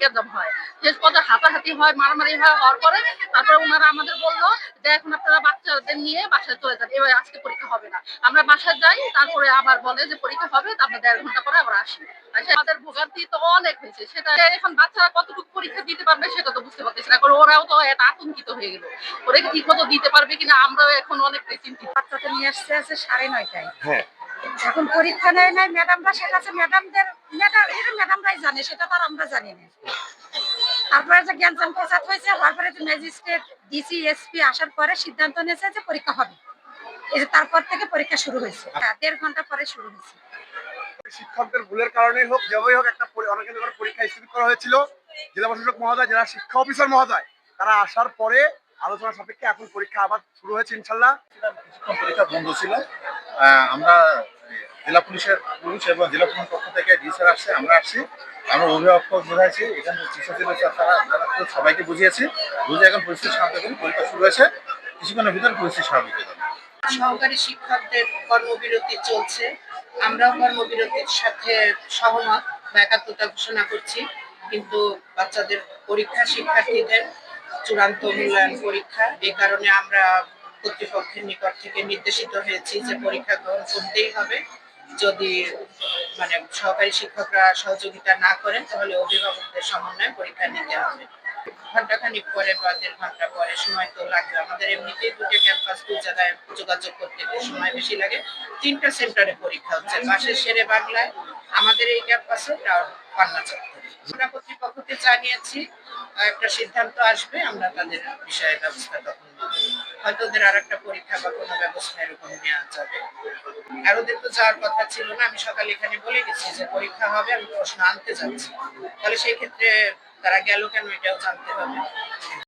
গেদম হয়। শেষ পর্যন্ত হাতাহাতি হয় মারামারি হয় হওয়ার পরে তারপরে ওনারা আমাদের বলল যে এখন আপনারা বাচ্চাদের নিয়ে বাসায় চলে যান। এবার আজকে পরীক্ষা হবে না। আমরা বাসায় যাই তারপরে আবার বলে যে পরীক্ষা হবে তারপর দেড় ঘণ্টা পরে আবার আসি। আমাদের ভোগান্তি তো অনেক হয়েছে। সেটা এখন বাচ্চারা কতটুকু পরীক্ষা দিতে পারবে সেটা তো বুঝতে পারতেছি না। কারণ ওরাও তো এটা আতঙ্কিত হয়ে গেল। ওরা কি ঠিক মতো দিতে পারবে কিনা আমরাও এখন অনেকটাই চিন্তিত। বাচ্চাটা নিয়ে আসছে আছে সাড়ে নয়টায়। হ্যাঁ। এখন পরীক্ষা নেয় নাই ম্যাডামরা সেটা আছে ম্যাডামদের ম্যাডাম এটা ম্যাডামরাই জানে সেটা তো আর আমরা জানি না। তারপরে যে জ্ঞানজাম ফেসাদ হয়েছে তারপরে যে ম্যাজিস্ট্রেট ডিসি এসপি আসার পরে সিদ্ধান্ত নিয়েছে যে পরীক্ষা হবে। এই যে তারপর থেকে পরীক্ষা শুরু হয়েছে। হ্যাঁ, দেড় ঘণ্টা পরে শুরু হয়েছে। শিক্ষকদের ভুলের কারণেই হোক যেভাবেই হোক একটা অনেক করে পরীক্ষা স্থগিত করা হয়েছিল। জেলা প্রশাসক মহোদয় জেলা শিক্ষা অফিসার মহোদয় তারা আসার পরে আলোচনা সাপেক্ষে এখন পরীক্ষা আবার শুরু হয়েছে ইনশাল্লাহ পরীক্ষা বন্ধ ছিল। আহ, আমরা জেলা পুলিশের পুলিশ এবং জেলা পুলিশের পক্ষ থেকে আসছে, আমরা আসছি। আমরা অভিভাবক বোঝাইছি এখানে ছিল, তারা সবাইকে বুঝিয়েছি। বুঝে এখন পরিস্থিতি শান্ত করে পরীক্ষা শুরু হয়েছে। কিছুক্ষণের ভিতরে পরিস্থিতি স্বাভাবিক সহকারী শিক্ষকদের কর্মবিরতি চলছে। আমরাও কর্মবিরতির সাথে সহমত। বা একাত্মতা ঘোষণা করছি। কিন্তু বাচ্চাদের পরীক্ষা, শিক্ষার্থীদের চূড়ান্ত মূল্যায়ন পরীক্ষা। এই কারণে আমরা কর্তৃপক্ষের নিকট থেকে নির্দেশিত হয়েছি যে পরীক্ষা গ্রহণ করতেই হবে। যদি মানে সহকারী শিক্ষকরা সহযোগিতা না করেন, তাহলে অভিভাবকদের সমন্বয়ে পরীক্ষা নিতে হবে। ঘন্টাখানিক পরে বা দেড় ঘণ্টা পরে সময় তো লাগবে। আমাদের এমনিতেই দুটো ক্যাম্পাস দু জায়গায় যোগাযোগ করতে সময় বেশি লাগে। তিনটা সেন্টারে পরীক্ষা হচ্ছে। পাশের শেরে বাংলায় আমাদের এই ক্যাম্পাসে পান্না চত্বরে। আমরা কর্তৃপক্ষকে জানিয়েছি, একটা সিদ্ধান্ত আসবে, আমরা তাদের বিষয়ে ব্যবস্থা তখন। হয়তো ওদের আর একটা পরীক্ষা বা কোনো ব্যবস্থা এরকম নেওয়া যাবে। আর ওদের তো যাওয়ার কথা ছিল না, আমি সকালে এখানে বলে গেছি যে পরীক্ষা হবে, আমি প্রশ্ন আনতে যাচ্ছি। তাহলে সেই ক্ষেত্রে তারা গেল কেন এটাও জানতে হবে।